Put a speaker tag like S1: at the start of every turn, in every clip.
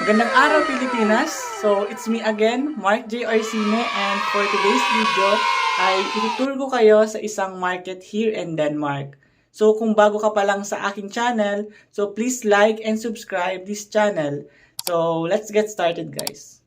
S1: Magandang araw Pilipinas! So, it's me again, Mark J. Orsine and for today's video ay ituturo ko kayo sa isang market here in Denmark. So, kung bago ka pa lang sa aking channel, so please like and subscribe this channel. So, let's get started guys.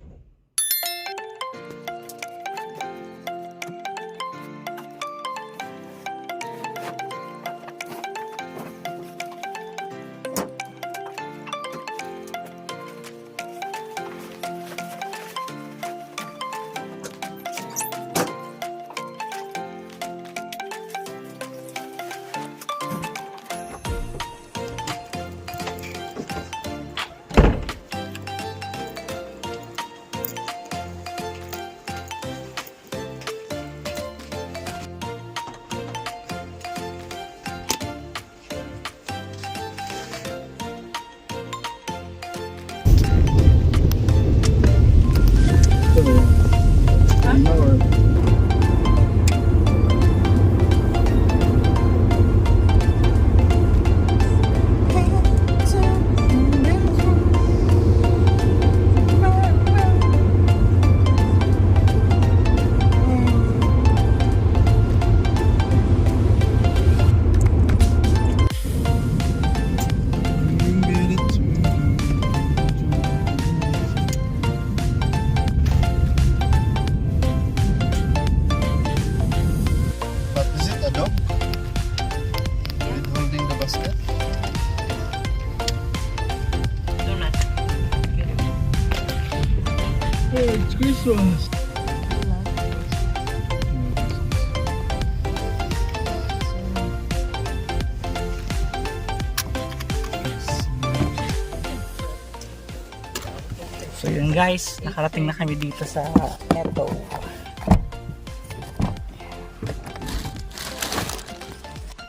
S2: Christmas!
S1: So yun guys, nakarating na kami dito sa Neto.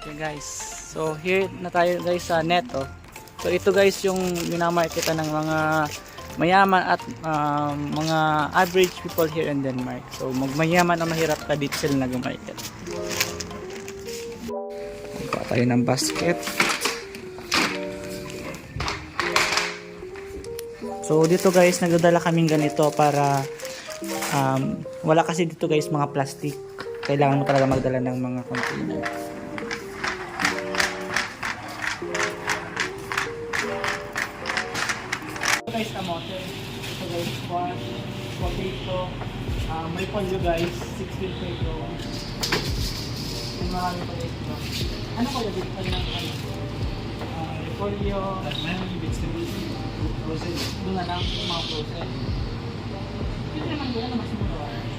S1: Okay guys, so here na tayo guys sa Neto. So ito guys yung minamarketan ng mga mayaman at um, mga average people here in Denmark. So magmayaman o mahirap ka dito sila nag-market. Kuha tayo ng basket. So dito guys, nagdadala kaming ganito para um, wala kasi dito guys mga plastic. Kailangan mo talaga magdala ng mga container. Guys, kamote. Ito guys, squash, potato. Uh, may pollo guys, 16 peso. May marami pa dito. Ano kaya dito ano? Uh, repolyo. Mayroon yung vegetables. Frozen. Doon na lang, mga frozen. Pwede naman doon na mas mura.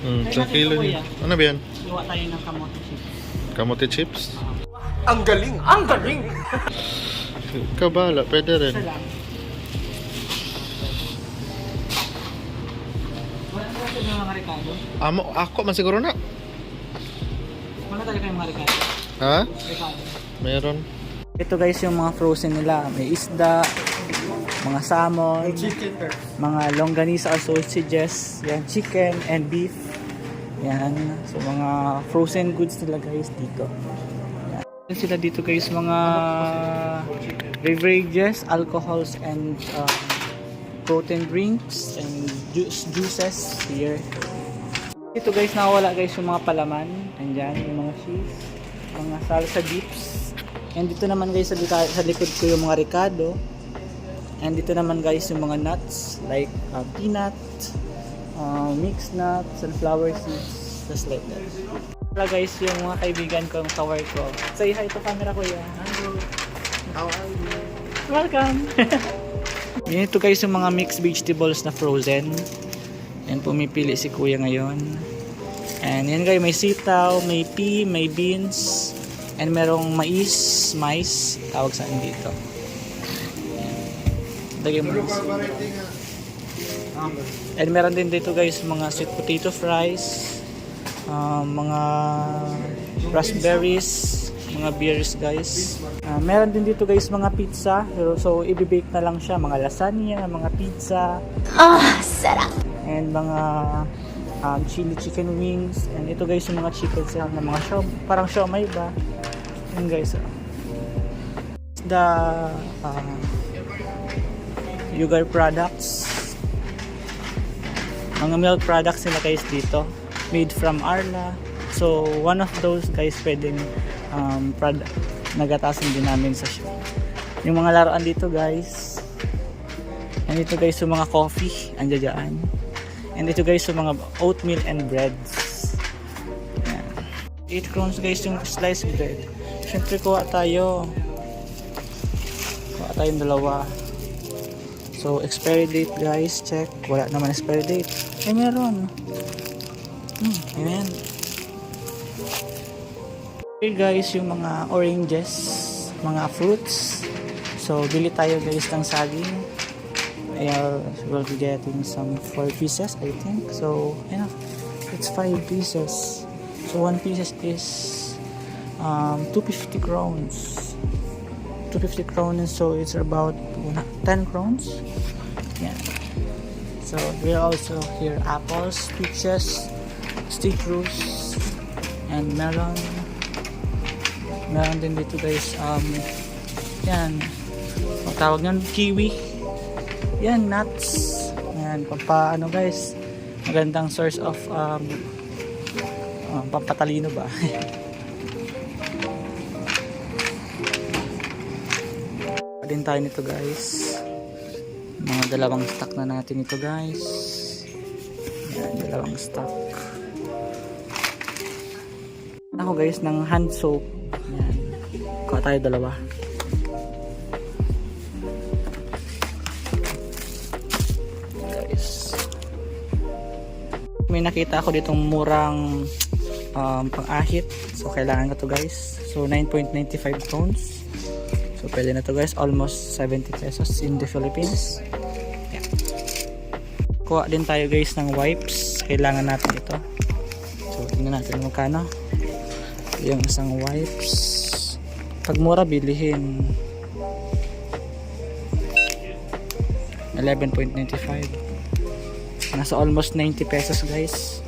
S1: Kaya
S2: isang kilo niya. Ano ba yan?
S1: Gawa tayo ng kamote chips.
S2: Kamote chips?
S3: Ang galing! Ang galing!
S2: Kabala, pwede rin. Amo, ako man siguro na.
S1: Wala tayo kayong mga rekado.
S2: Ha?
S1: Rekado.
S2: Meron.
S1: Ito guys yung mga frozen nila. May isda, mga salmon, mga longganisa or sausages, yan, chicken and beef. Yan. So mga frozen goods nila guys dito. Yan. Sila dito guys mga beverages, alcohols and um, protein drinks and juice, juices here. Dito guys nakawala guys yung mga palaman. Andyan yung mga cheese, mga salsa dips. And dito naman guys sa, sa likod ko yung mga ricado. And dito naman guys yung mga nuts like uh, peanut, uh, mixed nuts, sunflower seeds, just like that. Wala guys yung mga kaibigan ko, yung kawork ko. Say hi to camera kuya. Hello. How are you? Welcome. Yan ito guys yung mga mixed vegetables na frozen. Yan pumipili si kuya ngayon. And yan guys, may sitaw, may pea, may beans, and merong mais, mais, tawag sa akin dito. Lagyan mo mais. And meron din dito guys mga sweet potato fries, ah, mga raspberries, mga beers guys. Ah, meron din dito guys mga pizza. So, so ibibake na lang siya, mga lasagna, mga pizza.
S4: Ah, sarap.
S1: and mga um, chili chicken wings. And ito guys yung mga chicken sale na mga shop, parang siomay ba? Yun guys. ah. The uh, Yugar products. Mga milk products nila guys dito. Made from Arla. So, one of those guys pwedeng um, product nagatasan din namin sa shop. Yung mga laruan dito guys. And ito guys yung mga coffee. Andiyan dyan. And ito guys yung mga oatmeal and breads. Yan. 8 crowns guys yung sliced bread. Siyempre kuha tayo. Kuha tayong dalawa. So, expiry date guys, check. Wala naman expiry date. Eh, meron. Hmm, ayan. Okay guys, yung mga oranges, mga fruits. So, bili tayo guys ng saging. I'll, we'll be getting some 4 pieces, I think. So, yeah, it's 5 pieces. So, 1 pieces is um, 250 crowns. 250 crowns, so it's about 10 crowns. Yeah. So, we also here apples, peaches, citrus, and melon. Meron din dito guys, um, yan, ang tawag nyan, kiwi. Yan, nuts. Yan, pampa, ano guys, magandang source of, um, um, pampatalino ba? din tayo nito guys. Mga dalawang stock na natin ito guys. Yan, dalawang stock. Ako guys ng hand soap. Yan. Kuha tayo dalawa. Guys. May nakita ako ditong murang um, pang-ahit. So kailangan ko to guys. So 9.95 pounds. So, pwede na to guys. Almost 70 pesos in the Philippines. Yeah. Kuha din tayo guys ng wipes. Kailangan natin ito. So, tingnan natin magkano. Yung isang wipes. Pag mura, bilihin. 11.95 Nasa almost 90 pesos guys.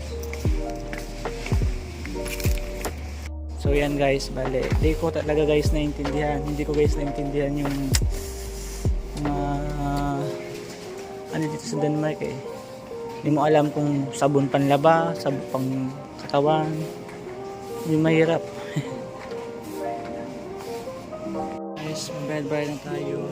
S1: Yan guys, bale, di ko talaga guys naintindihan. Hindi ko guys naintindihan yung mga ano dito sa Denmark eh. Hindi mo alam kung sabon panlaba, sabon pang katawan. Yung mahirap. guys, mag-bye na tayo.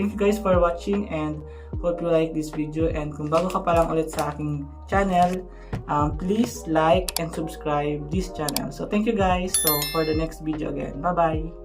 S1: Thank you guys for watching and hope you like this video and kung bago ka pa lang ulit sa aking channel, um, please like and subscribe this channel. So thank you guys. So for the next video again. Bye-bye.